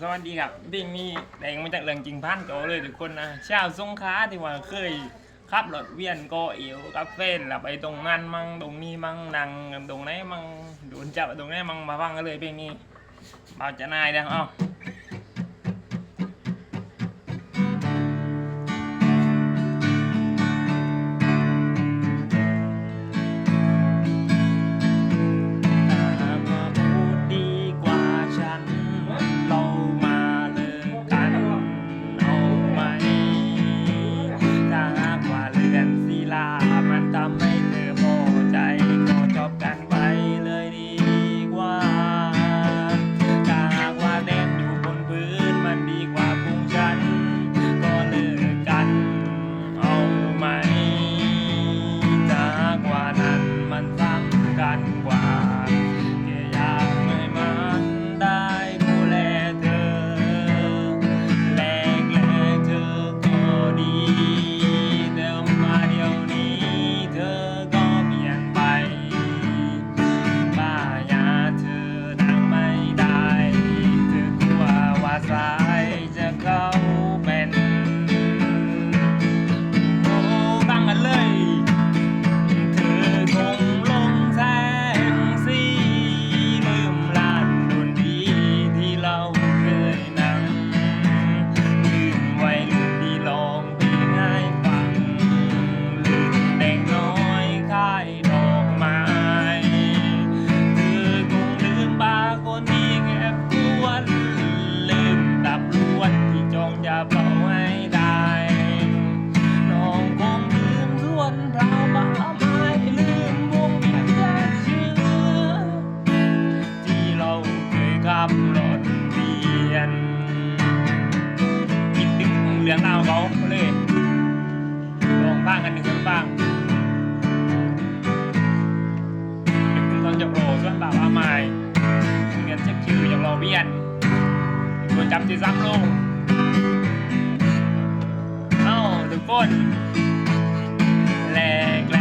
สวัสดีครับเพลงนี้แต่งมาจากเรื่องจริงพันโตเลยทุกคนนะชาวสงขลาที่ว่าเคยขับรถเวียนก็เอวกับเฟนแล้วไปตรงนั้นมั่งตรงนี้มั่งนั่งตรงไหนมั่งโดนจับตรงไหนมั่งมาฟังกันเลยเพลงนี้เบาจะนายเด้อเอ้ กันหนึ่งข้างบ้างหนึ่งตอนจะโผล่ส่วนบ่าวอาไม้เงินเช็คคิวอย่างเรอเวียนตัวจำบที่ซ้ำลงเอ้าทุกคนแหลก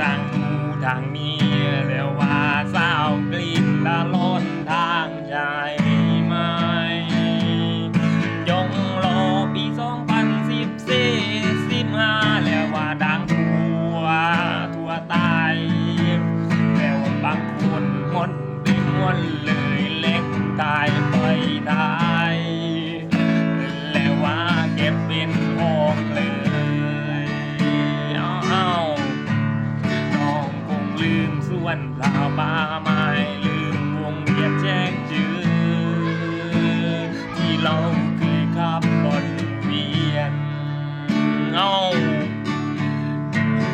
ดังดังมี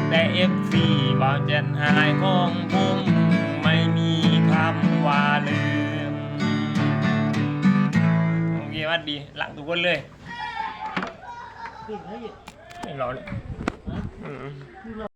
แต่เอฟซีเบาเจนหายของพุ่มไม่มีคำว่าลืม โอเคว่าดีหลังทุกคนเลยไม่รอเลย